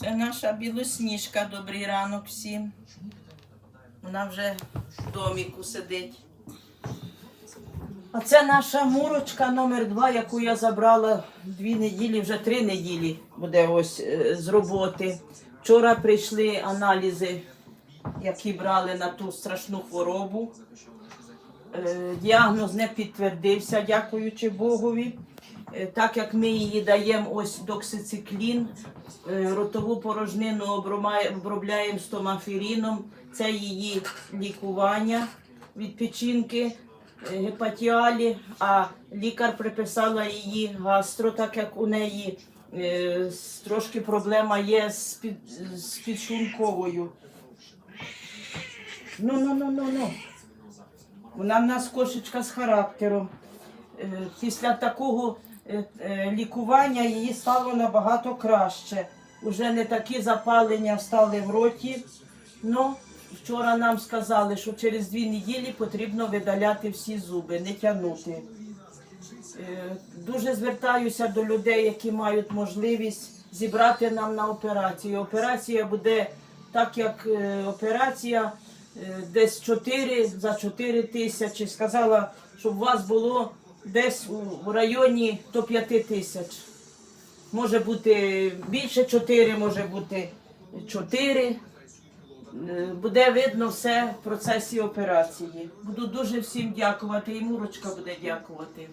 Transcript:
Це наша білосніжка. Добрий ранок всім. Вона вже в доміку сидить. А це наша мурочка номер два, яку я забрала дві неділі, вже три неділі буде ось е, з роботи. Вчора прийшли аналізи, які брали на ту страшну хворобу. Е, Діагноз не підтвердився, дякуючи Богові. Е, Так як ми її даємо ось доксициклін, е, ротову порожнину обробляємо стомафіріном, це її лікування від печінки, гепатіалі, а лікар приписала її гастро, так як у неї трошки проблема є з, під, з підшлунковою. Ну, ну, ну, ну, ну. Вона в нас кошечка з характером. Е, Після такого е, е, лікування її стало набагато краще. Уже не такі запалення стали в роті. Ну, вчора нам сказали, що через дві неділі потрібно видаляти всі зуби, не тягнути. Дуже звертаюся до людей, які мають можливість зібрати нам на операцію. Операція буде так, як операція десь 4 за 4 тисячі. Сказала, щоб у вас було десь у- районі до 5 тисяч. Може бути більше 4, може бути 4. Е, Буде видно все в процесі операції. Буду дуже всім дякувати, і Мурочка буде дякувати.